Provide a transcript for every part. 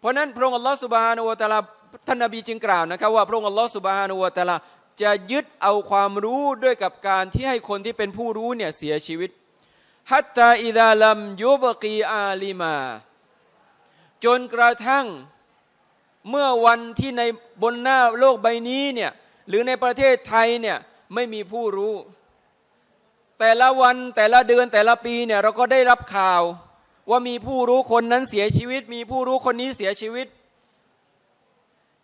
เพราะนั้นพระองค์อัลลอฮฺสุบฮานุวะตาลาท่านนบีจึงกล่าวนะครับว่าพระองค์อัลลอฮฺสุบฮานุวะตาลาจะยึดเอาความรู้ด้วยกับการที่ให้คนที่เป็นผู้รู้เนี่ยเสียชีวิตฮัตตาอิดาลัมยุบกีอาลิมา จนกระทั่งเมื่อวันที่ในบนหน้าโลกใบนี้เนี่ยหรือในประเทศไทยเนี่ยไม่มีผู้รู้ แต่ละวันแต่ละเดือนแต่ละปีเนี่ยเราก็ได้รับข่าว ว่ามีผู้รู้คนนั้นเสียชีวิต มีผู้รู้คนนี้เสียชีวิต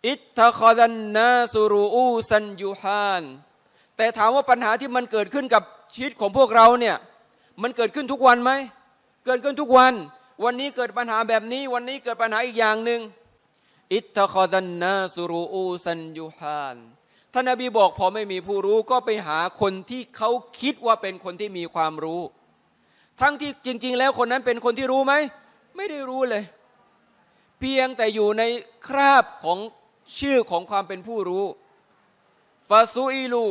อิตทะคอดันนาสุรูอูซันยูฮานแต่ถามว่าปัญหาที่มันเกิดขึ้นกับชีวิตของพวกเราเนี่ย มันเกิดขึ้นทุกวันไหม เกิดขึ้นทุกวัน วันนี้เกิดปัญหาแบบนี้ วันนี้เกิดปัญหาอีกอย่างหนึ่งอิตทะคอดันนาสุรูอูซันยูฮานท่านนบีบอกพอไม่มีผู้รู้ก็ไปหาคนที่เขาคิดว่าเป็นคนที่มีความรู้ ทั้งที่จริง ๆ แล้วคนนั้นเป็นคนที่รู้ไหม ไม่ได้รู้เลย เพียงแต่อยู่ในคราบของชื่อของความเป็นผู้รู้ฟาซูอิลู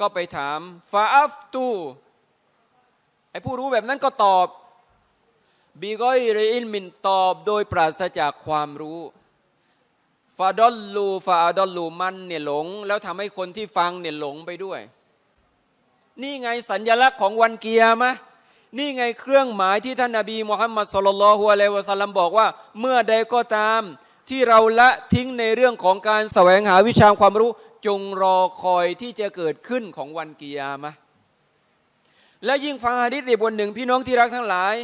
ก็ไปถามฟาอัฟตูไอผู้รู้แบบนั้นก็ตอบบีกอยเรอินมินตอบโดยปราศจากความรู้ฟาดอลลูฟาดอลลูมันเนี่ยหลง แล้วทำให้คนที่ฟังเนี่ยหลงไปด้วย นี่ไงสัญญลักษณ์ของวันเกียร์มะ นี่ไงเครื่องหมายที่ท่านนาบีมุฮัมมัดสุลลัลฮุอะลัยวะสัลลัมบอกว่า เมื่อใดก็ตาม ที่เราละทิ้งในเรื่องของการแสวงหาวิชาความรู้จงรอคอยที่จะเกิดขึ้นของวันกิยามะและยิ่งฟังฮะดิษอีกบนหนึ่งพี่น้องที่รักทั้งหลาย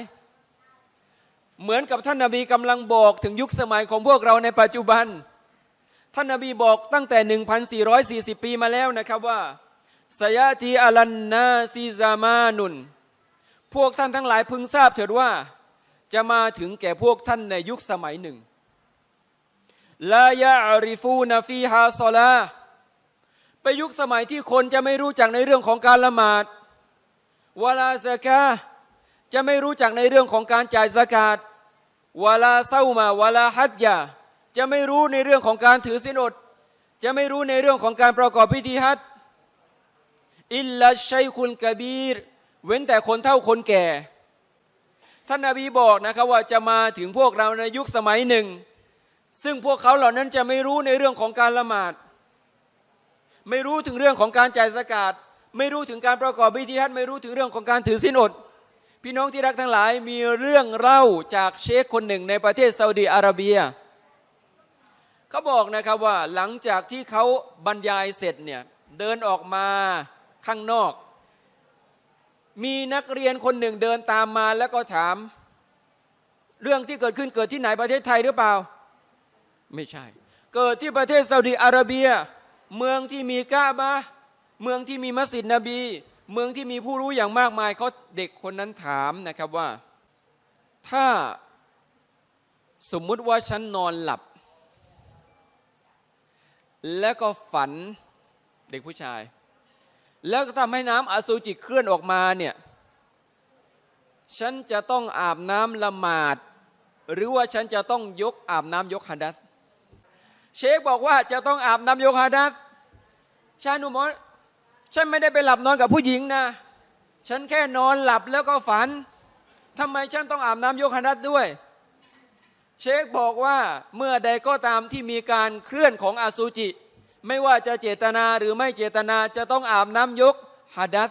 เหมือนกับท่านนาบีกำลังบอกถึงยุคสมัยของพวกเราในปัจจุบัน ท่านนาบีบอกตั้งแต่ 1,440 ปีมาแล้วนะครับว่าสยาตีอัลันนาซีซามานุน พวกท่านทั้งหลายพึงทราบเถิดว่า จะมาถึงแก่พวกท่านในยุคสมัยหนึ่งลายอาริฟูนฟีฮาซอลาไปยุคสมัยที่คนจะไม่รู้จักในเรื่องของการละหมาดวลาสกาจะไม่รู้จักในเรื่องของการจ่ายสกาดวลาเศร้ามาวลาฮัจยาจะไม่รู้ในเรื่องของการถือศีลอด จะไม่รู้ในเรื่องของการประกอบพิธีฮัจอิลลัชัยคุลกบีร เว้นแต่คนเฒ่าคนแก่ ท่านนาบีบอกนะครับว่าจะมาถึงพวกเราในยุคสมัยหนึ่ง ซึ่งพวกเขาเหล่านั้นจะไม่รู้ในเรื่องของการละหมาด ไม่รู้ถึงเรื่องของการจ่ายสกาดไม่รู้ถึงการประกอบพิธีฮัจญ์ไม่รู้ถึงเรื่องของการถือศีลอด พี่น้องที่รักทั้งหลายมีเรื่องเล่าจากเชคคนหนึ่งในประเทศซาอุดีอาระเบียเขาบอกนะครับว่าหลังจากที่เขาบรรยายเสร็จเนี่ยเดินออกมาข้างนอก มีนักเรียนคนหนึ่งเดินตามมาแล้วก็ถาม เรื่องที่เกิดขึ้นเกิดที่ไหนประเทศไทยหรือเปล่า ไม่ใช่ เกิดที่ประเทศซาอุดีอาระเบีย เมืองที่มีกาบะห์เมืองที่มีมัสยิดนบี เมืองที่มีผู้รู้อย่างมากมายเขาเด็กคนนั้นถามนะครับว่า ถ้าสมมุติว่าฉันนอนหลับ แล้วก็ฝันเด็กผู้ชาย แล้วก็ทำให้น้ำอสุจิเคลื่อนออกมาเนี่ยฉันจะต้องอาบน้ำละหมาด หรือว่าฉันจะต้องยกอาบน้ำยกฮัดัสเชคบอกว่าจะต้องอาบน้ำยกฮัดัสชายหนุ่มอกฉันไม่ได้ไปหลับนอนกับผู้หญิงนะ ฉันแค่นอนหลับแล้วก็ฝันทำไมฉันต้องอาบน้ำยกฮัดัสด้วย เชคบอกว่าเมื่อใดก็ตามที่มีการเคลื่อนของอสุจิ ไม่ว่าจะเจตนาหรือไม่เจตนาจะต้องอาบน้ำยกฮัดัส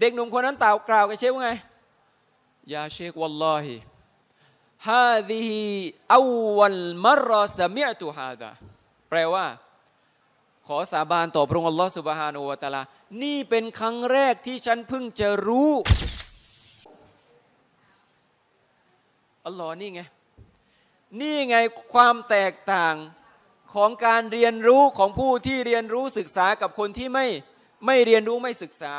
เด็กหนุ่มคนนั้นตาวกล่าวกับเชคว่าไง ยาเชควัลลอฮิฮาดิฮิอวัลมรอสมิอตุฮาดาแปลว่า ขอสาบานต่อพระองค์อัลลอฮฺสุบฮานาอูวะตะอาลา นี่เป็นครั้งแรกที่ฉันเพิ่งจะรู้อัลลอฮ์นี่ไง นี่ไงความแตกต่าง ของการเรียนรู้ของผู้ที่เรียนรู้ศึกษากับคนที่ไม่ไม่เรียนรู้ไม่ศึกษา